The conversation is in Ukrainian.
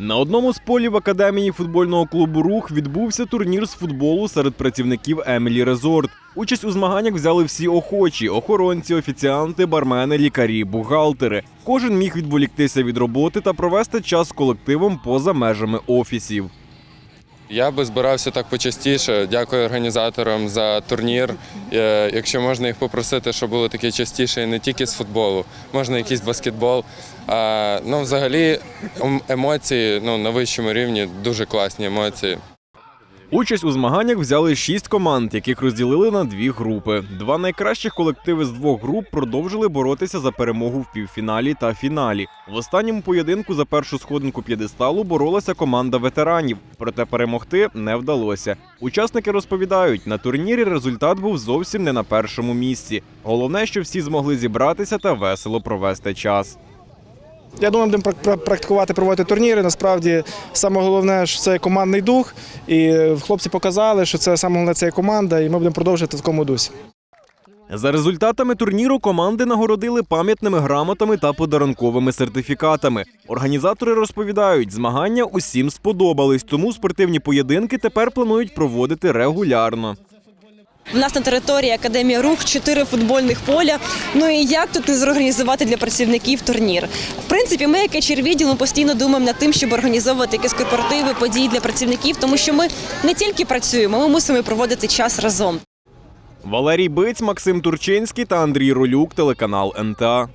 На одному з полів академії футбольного клубу Рух відбувся турнір з футболу серед працівників Емілі Резорт. Участь у змаганнях взяли всі охочі: охоронці, офіціанти, бармени, лікарі, бухгалтери. Кожен міг відволіктися від роботи та провести час з колективом поза межами офісів. Я би збирався так почастіше. Дякую організаторам за турнір. Е, Якщо можна їх попросити, щоб було таке частіше, і не тільки з футболу, можна якийсь баскетбол. Ну, взагалі, ем- емоції ну, на вищому рівні, дуже класні емоції. Участь у змаганнях взяли шість команд, яких розділили на дві групи. Два найкращих колективи з двох груп продовжили боротися за перемогу в півфіналі та фіналі. В останньому поєдинку за першу сходинку п'єдесталу боролася команда ветеранів, проте перемогти не вдалося. Учасники розповідають, на турнірі результат був зовсім не на першому місці. Головне, що всі змогли зібратися та весело провести час. Я думаю, будемо прак- прак- практикувати проводити турніри. Насправді, саме головне, що це командний дух. І хлопці показали, що це саме головне це команда, і ми будемо продовжувати в такому дусі. За результатами турніру команди нагородили пам'ятними грамотами та подарунковими сертифікатами. Організатори розповідають, змагання усім сподобались, тому спортивні поєдинки тепер планують проводити регулярно. У нас на території Академії Рух чотири футбольних поля. Ну і як тут не зорганізувати для працівників турнір? В принципі, ми, як HR-відділ, ми постійно думаємо над тим, щоб організовувати якісь корпоративи, події для працівників, тому що ми не тільки працюємо, ми мусимо проводити час разом. Валерій Биць, Максим Турчинський та Андрій Ролюк, телеканал НТА.